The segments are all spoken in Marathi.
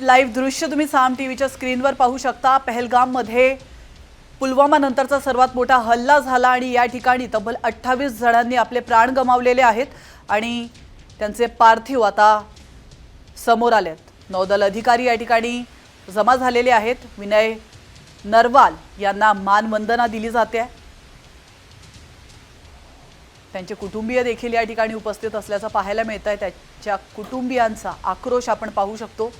लाईव्ह दृश्य तुम्ही साम टी व्हीच्या स्क्रीनवर पाहू शकता. पहलगाममध्ये पुलवामा नंतरचा सर्वात मोठा हल्ला झाला आणि या ठिकाणी तब्बल अठ्ठावीस जणांनी आपले प्राण गमावलेले आहेत आणि त्यांचे पार्थिव आता समोर आले आहेत. नौदल अधिकारी या ठिकाणी जमा झालेले आहेत. विनय नरवाल यांना मानवंदना दिली जाते. त्यांचे कुटुंबीय देखील या ठिकाणी उपस्थित असल्याचं पाहायला मिळत आहे त्याच्या कुटुंबियांचा आक्रोश आपण पाहू शकतो.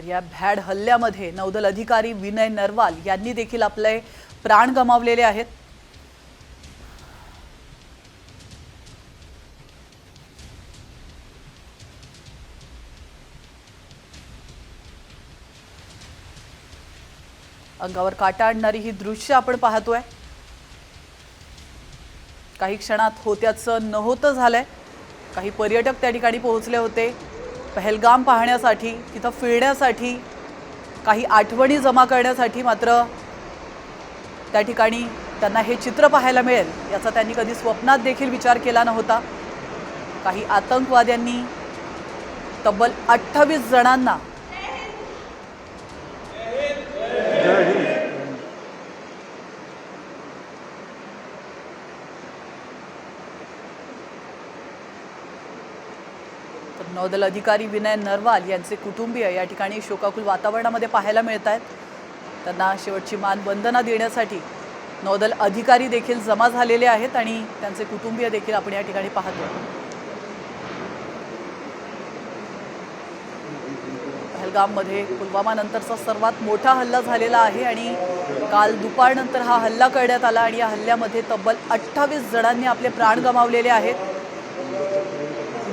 तर या भॅड हल्ल्यामध्ये नौदल अधिकारी विनय नरवाल यांनी देखील आपले प्राण गमावलेले आहेत. अंगावर काटा आणणारी ही दृश्य आपण पाहतोय. काही क्षणात होत्याचं नहोतं झालंय. काही पर्यटक त्या ठिकाणी पोहोचले होते. पहलगाम पाहण्यासाठी तिथं फिरण्यासाठी काही आठवणी जमा करण्यासाठी मात्र त्या ठिकाणी त्यांना हे चित्र पाहायला मिळेल याचा त्यांनी कधी स्वप्नात देखील विचार केला नव्हता. काही आतंकवाद्यांनी तब्बल अठ्ठावीस जणांना तर नौदल अधिकारी विनय नरवाल यांचे कुटुंबीय या ठिकाणी शोकाकुल वातावरणामध्ये पाहायला मिळत आहेत. त्यांना शेवटची मानवंदना देण्यासाठी नौदल अधिकारी देखील जमा झालेले आहेत आणि त्यांचे कुटुंबीय देखील आपण या ठिकाणी पाहतो. पहलगाममध्ये पुलवामा नंतरचा सर्वात मोठा हल्ला झालेला आहे आणि काल दुपारनंतर हा हल्ला करण्यात आला आणि या हल्ल्यामध्ये तब्बल अठ्ठावीस जणांनी आपले प्राण गमावलेले आहेत.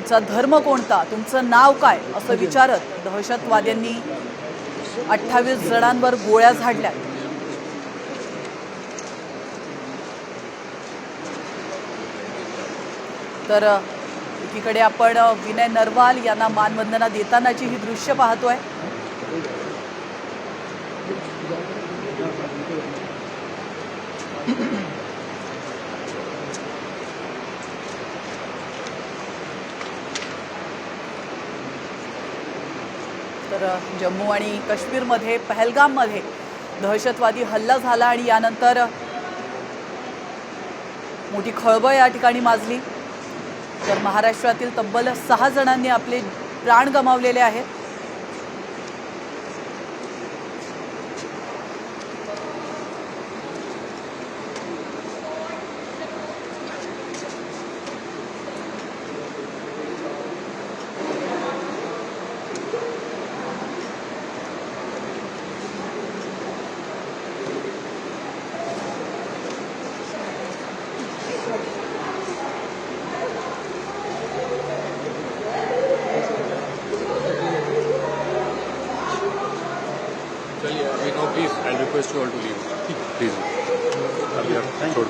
तुमचा धर्म कोणता? तुमचं नाव काय? असं विचारत दहशतवाद्यांनी अठ्ठावीस जणांवर गोळ्या झाडल्या. तर एकीकडे आपण विनय नरवाल यांना मानवंदना देतानाची ही दृश्य पाहतोय. तर जम्मू आणि काश्मीरमध्ये पहलगाममध्ये दहशतवादी हल्ला झाला आणि यानंतर मोठी खळबळ या ठिकाणी माजली. तर महाराष्ट्रातील तब्बल सहा जणांनी आपले प्राण गमावलेले आहेत. be no beef, I request you all to leave. Please. Thank you.